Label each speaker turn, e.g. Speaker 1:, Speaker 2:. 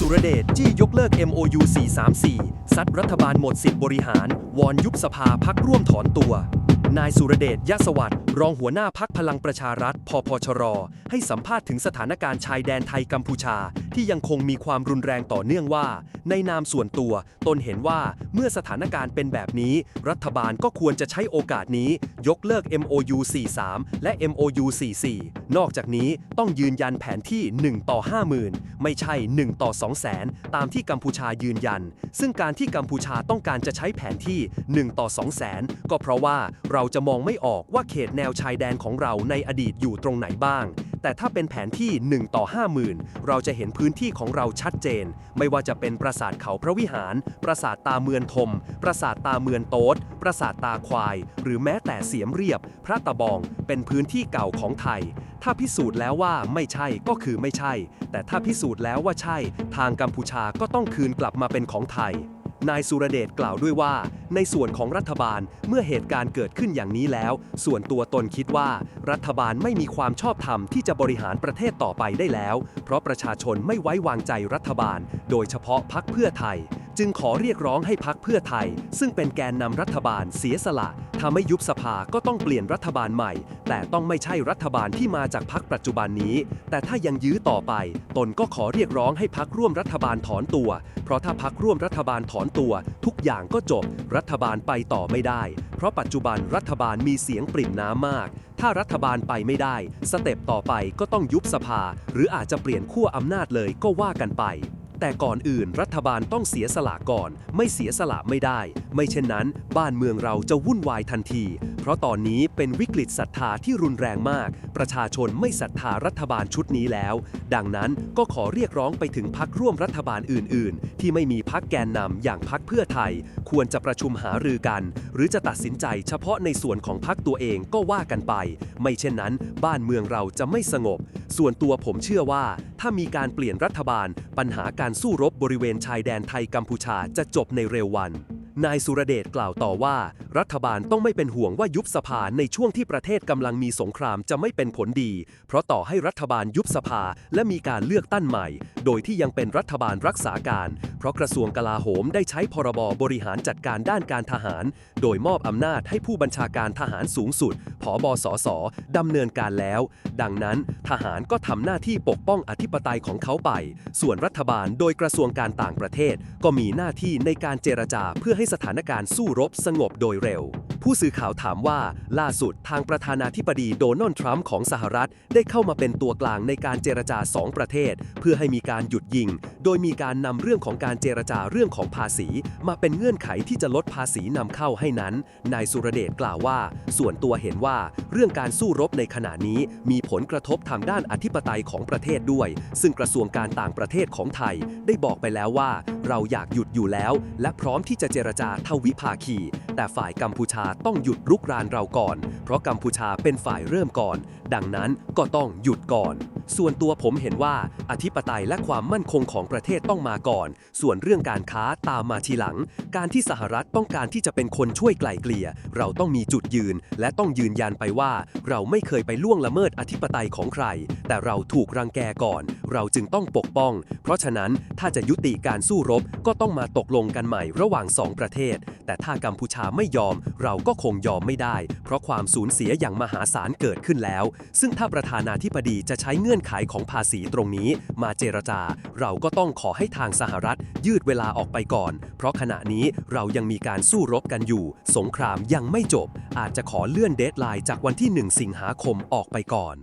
Speaker 1: สุรเดชจี้ยกเลิก MOU 434 ซัดรัฐบาลหมดสิทธิบริหาร วอนยุบสภาพักร่วมถอนตัว นายสุรเดชยะสวัสดิ์ รองหัวหน้าพักพลังประชารัฐพพชร ให้สัมภาษณ์ถึงสถานการณ์ชายแดนไทยกัมพูชา ที่ยังคงมีความรุนแรงต่อเนื่องว่า ในนามส่วนตัว ตนเห็นว่าเมื่อสถานการณ์เป็นแบบนี้ รัฐบาลก็ควรจะใช้โอกาสนี้ ยกเลิก MOU 43 และ MOU 44 นอกจากนี้ต้องยืนยันแผนที่ 1 ต่อ 50,000 ไม่ใช่ 1 ต่อ 200,000 ตามที่กัมพูชายืนยัน ซึ่งการที่กัมพูชาต้องการจะใช้แผนที่ 1 ต่อ 200,000 ก็เพราะว่าเราจะมองไม่ออกว่าเขตแนวชายแดนของเราในอดีตอยู่ตรงไหนบ้าง แต่ถ้าเป็นแผนที่ 1 ต่อ 50,000 เราจะเห็นพื้นที่ของเราชัดเจน ไม่ว่าจะเป็นปราสาทเขาพระวิหาร ปราสาทตาเมือนทม ปราสาทตาเมือนโต๊ด ปราสาทตาควาย หรือแม้แต่เสียมเรียบ พระตะบอง เป็นพื้นที่เก่าของไทย ถ้าพิสูจน์แล้วว่าไม่ใช่ก็คือไม่ใช่ แต่ถ้าพิสูจน์แล้วว่าใช่ ทางกัมพูชาก็ต้องคืนกลับมาเป็นของไทย นายสุรเดชกล่าวด้วยว่า ในส่วนของรัฐบาลเมื่อเหตุการณ์เกิดขึ้นอย่างนี้แล้ว ส่วนตัวตนคิดว่า รัฐบาลไม่มีความชอบธรรมที่จะบริหารประเทศต่อไปได้แล้ว เพราะประชาชนไม่ไว้วางใจรัฐบาล โดยเฉพาะพักเพื่อไทย จึงขอเรียกร้องให้พักเพื่อไทย ซึ่งเป็นแกนนำรัฐบาลเสียสละถ้าไม่ยุบสภาก็ต้องเปลี่ยนรัฐบาลใหม่ แต่ต้องไม่ใช่รัฐบาลที่มาจากพักปัจจุบันนี้ แต่ถ้ายังยื้อต่อไป ตนก็ขอเรียกร้องให้พักร่วมรัฐบาลถอนตัว เพราะถ้าพักร่วมรัฐบาลถอนตัว ทุกอย่างก็จบ รัฐบาลไปต่อไม่ได้ เพราะปัจจุบันรัฐบาลมีเสียงปริ่มน้ำมากถ้ารัฐบาลไปไม่ได้ สเต็ปต่อไปก็ต้องยุบสภา หรืออาจจะเปลี่ยนขั้วอำนาจเลยก็ว่ากันไป แต่ก่อนอื่นรัฐบาลต้องเสียสละก่อน ไม่เสียสละไม่ได้ ไม่เช่นนั้น บ้านเมืองเราจะวุ่นวายทันที เพราะตอนนี้เป็นวิกฤตศรัทธาที่รุนแรงมาก ประชาชนไม่ศรัทธารัฐบาลชุดนี้แล้ว ดังนั้นก็ขอเรียกร้องไปถึงพักร่วมรัฐบาลอื่น ๆ ที่ไม่มีพักแกนนำอย่างพักเพื่อไทย ควรจะประชุมหารือกัน หรือจะตัดสินใจเฉพาะในส่วนของพักตัวเองก็ว่ากันไป ไม่เช่นนั้น บ้านเมืองเราจะไม่สงบ ส่วนตัวผมเชื่อว่า ถ้ามีการเปลี่ยนรัฐบาล ปัญหาการสู้รบบริเวณชายแดนไทยกัมพูชาจะจบในเร็ววัน นายสุรเดชกล่าวต่อว่า รัฐบาลต้องไม่เป็นห่วงว่ายุบสภาในช่วงที่ประเทศกำลังมีสงครามจะไม่เป็นผลดี เพราะต่อให้รัฐบาลยุบสภาและมีการเลือกตั้งใหม่ โดยที่ยังเป็นรัฐบาลรักษาการ เพราะกระทรวงกลาโหมได้ใช้พรบบริหารจัดการด้านการทหาร โดยมอบอำนาจให้ผู้บัญชาการทหารสูงสุดผบสสดำเนินการแล้ว ดังนั้นทหารก็ทำหน้าที่ปกป้องอธิปไตยของเขาไป ส่วนรัฐบาลโดยกระทรวงการต่างประเทศ ก็มีหน้าที่ในการเจรจาเพื่อให้สถานการณ์สู้รบสงบโดยเร็ว ผู้สื่อข่าวถามว่าล่าสุดทางประธานาธิบดีโดนัลด์ทรัมป์ของสหรัฐ ได้เข้ามาเป็นตัวกลางในการเจรจาสองประเทศ เพื่อให้มีการหยุดยิง โดยมีการนำเรื่องของการเจรจาเรื่องของภาษี มาเป็นเงื่อนไขที่จะลดภาษีนำเข้าให้นั้น นายสุรเดชกล่าวว่า ส่วนตัวเห็นว่าเรื่องการสู้รบในขณะนี้มีผลกระทบทางด้านอธิปไตยของประเทศด้วย ซึ่งกระทรวงการต่างประเทศของไทย ได้บอกไปแล้วว่า เราอยากหยุดอยู่แล้ว และพร้อมที่จะเจรจาทวิภาคี แต่ฝ่ายกัมพูชาต้องหยุดรุกรานเราก่อน เพราะกัมพูชาเป็นฝ่ายเริ่มก่อน ดังนั้นก็ต้องหยุดก่อน ส่วนตัวผมเห็นว่าอธิปไตยและความมั่นคงของประเทศต้องมาก่อน ส่วนเรื่องการค้าตามมาทีหลัง การที่สหรัฐต้องการที่จะเป็นคนช่วยไกล่เกลี่ย เราต้องมีจุดยืน และต้องยืนยันไปว่า เราไม่เคยไปล่วงละเมิดอธิปไตยของใคร แต่เราถูกรังแกก่อนเราจึงต้องปกป้อง เพราะฉะนั้นถ้าจะยุติการสู้รบก็ต้องมาตกลงกันใหม่ระหว่างสองประเทศ แต่ถ้ากัมพูชาไม่ยอม เราก็คงยอมไม่ได้ เพราะความสูญเสียอย่างมหาศาลเกิดขึ้นแล้ว ซึ่งถ้าประธานาธิบดีจะใช้เงื่อนไขของภาษีตรงนี้ มาเจรจา เราก็ต้องขอให้ทางสหรัฐ ยืดเวลาออกไปก่อน เพราะขณะนี้เรายังมีการสู้รบกันอยู่ สงครามยังไม่จบ อาจจะขอเลื่อนเดทไลน์จากวันที่ 1 สิงหาคมออกไปก่อน